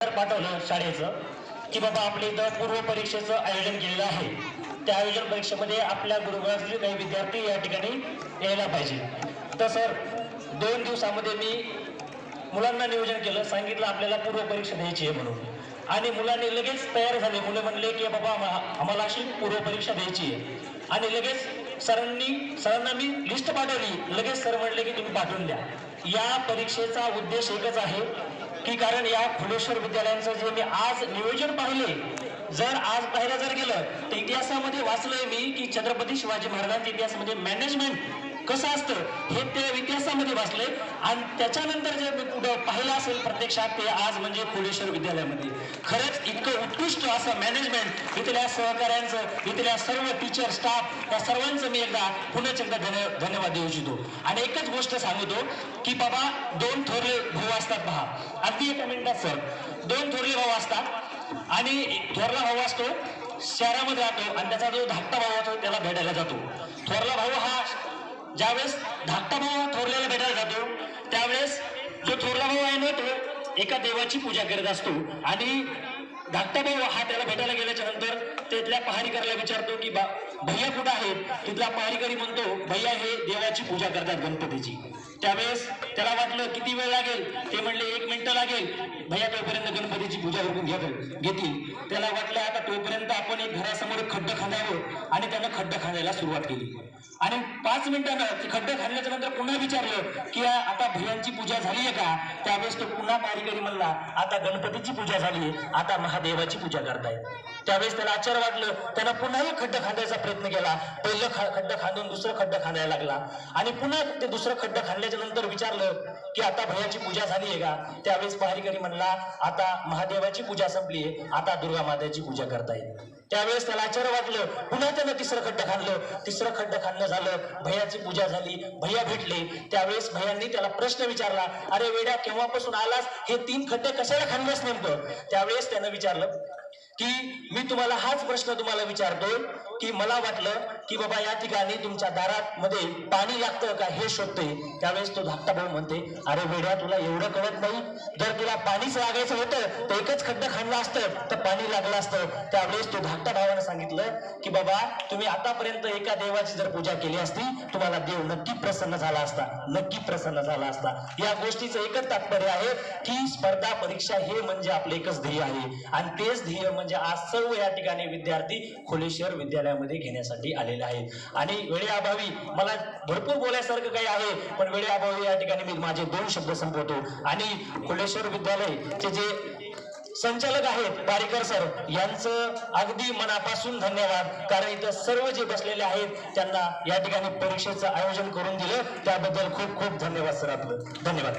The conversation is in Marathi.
पाठवलं शाळेचं की बाबा आपल्या इथं पूर्व परीक्षेचं आयोजन केलेलं आहे. त्या आयोजन परीक्षेमध्ये आपल्या गुरुकुळातले काही विद्यार्थी या ठिकाणी यायला पाहिजे. तर सर दोन दिवसामध्ये मी मुलांना नियोजन केलं सांगितलं आपल्याला पूर्व परीक्षा द्यायची आहे म्हणून. आणि मुलांनी लगेच तयार झाले. मुलं म्हणले की बाबा आम्हाला अशी पूर्व परीक्षा द्यायची आहे. आणि लगेच सरांनी सरांना मी लिस्ट पाठवली. लगेच सर म्हणले की तुम्ही पाठवून द्या. या परीक्षेचा उद्देश एकच आहे की कारण या फुलेश्वर विद्यालयांचं जे मी आज नियोजन पाहिले जर आज पाहायला जर गेलं तर इतिहासामध्ये वाचलंय मी की छत्रपती शिवाजी महाराजांच्या इतिहासामध्ये मॅनेजमेंट कसं असतं हे ते इतिहासामध्ये वाचलंय आणि त्याच्यानंतर जे मी पुढं पाहिलं असेल प्रत्यक्षात ते आज म्हणजे कोडेश्वर विद्यालयामध्ये. खरंच इतकं उत्कृष्ट असं मॅनेजमेंट इथल्या सहकाऱ्यांचं इथल्या सर्व टीचर स्टाफ या सर्वांचं मी एकदा पुन्हा एकदा धन्य धन्यवाद देऊ इच्छितो. आणि एकच गोष्ट सांगतो की बाबा दोन थोरले भाऊ असतात पहा अगदी एका मिनिटात सर. दोन थोरले भाऊ असतात आणि थोरला भाऊ असतो शहरामध्ये राहतो आणि त्याचा जो धाकटा भाऊ असतो त्याला भेटायला जातो. थोरला भाऊ हा ज्यावेळेस धाकटा भाऊ थोरल्याला भेटायला जातो त्यावेळेस जो थोरला भाऊ आहे ना तो एका देवाची पूजा करत असतो. आणि धाकटा भाऊ हा त्याला भेटायला गेल्याच्यानंतर तिथल्या पहारीकरला विचारतो की बा भैया कुठं आहेत? तिथला पारिकरी म्हणतो भैया हे देवाची पूजा करतात गणपतीची. त्यावेळेस त्याला वाटलं किती वेळ लागेल? ते म्हणले एक मिनिटं लागेल. भैया तोपर्यंत गणपतीची पूजा करून घेत घेतील. त्याला वाटलं आता तोपर्यंत आपण एक घरासमोर खड्ड खड्डं खांदावं. आणि त्यानं खड्डं खांदायला सुरुवात केली. आणि पाच मिनिटानं खड्ड खड्डं खाल्ल्याच्या नंतर पुन्हा विचारलं की आता भैयांची पूजा झाली आहे का? त्यावेळेस तो पुन्हा पारिकरी म्हणला आता गणपतीची पूजा झाली आता महादेवाची पूजा करताय त्यावेळेस त्याला आश्चर्य वाटलं. त्यानं पुन्हा एक खड्डं खांदायचा प्रयत्न केला. पहिलं खड्डा खड्डं खांदून दुसरं खड्डा खांदायला लागला. आणि पुन्हा ते दुसरं खड्डा खाल्ल्याच्या नंतर विचारलं की आता भैयाची पूजा झाली आहे का? त्यावेळेस पहारीकरी म्हणला आता महादेवाची पूजा संपली आहे. आता दुर्गा मातेची पूजा करता येईल. त्यावेळेस त्याला आश्चर्य वाटलं. पुन्हा त्यानं तिसरं खड्डं खाल्लं तिसरं खड्डं खाल्लं झालं. भैयाची पूजा झाली. भैया भेटले. त्यावेळेस भैयांनी त्याला प्रश्न विचारला अरे वेड्या केव्हापासून आलास? हे तीन खड्डे कशाला खाल्लेस नेमकं? त्यावेळेस त्यानं विचारलं की मी तुम्हाला हाच प्रश्न तुम्हाला विचारतोय की मला वाटलं की बाबा या ठिकाणी तुमच्या दारात मध्ये पाणी लागतं का हे शोधते त्यावेळेस तो धाकटा भाऊ म्हणते अरे वेड्या तुला एवढं कळत नाही. जर तुला पाणीच लागायचं होतं तर एकच खड्डं खाणलं असतं तर पाणी लागलं असतं. त्यावेळेस तो धाकटा भावानं सांगितलं की बाबा तुम्ही आतापर्यंत एका देवाची जर पूजा केली असती तुम्हाला देव नक्की प्रसन्न झाला असता नक्की प्रसन्न झाला असता. या गोष्टीचं एकच तात्पर्य आहे की स्पर्धा परीक्षा हे म्हणजे आपलं एकच ध्येय आहे. आणि तेच ध्येय म्हणजे आज सर्व या ठिकाणी विद्यार्थी खोलेश्वर विद्यालयामध्ये घेण्यासाठी आलेले आहेत. आणि वेळेअभावी मला भरपूर बोलायसारखं काही आहे पण वेळेअभावी या ठिकाणी मी माझे दोन शब्द संपवतो. आणि खोलेश्वर विद्यालयचे जे संचालक आहेत पारिकर सर यांचं अगदी मनापासून धन्यवाद. कारण इथं सर्व जे बसलेले आहेत त्यांना या ठिकाणी परीक्षेचं आयोजन करून दिलं. त्याबद्दल खूप खूप धन्यवाद सर आपलं. धन्यवाद.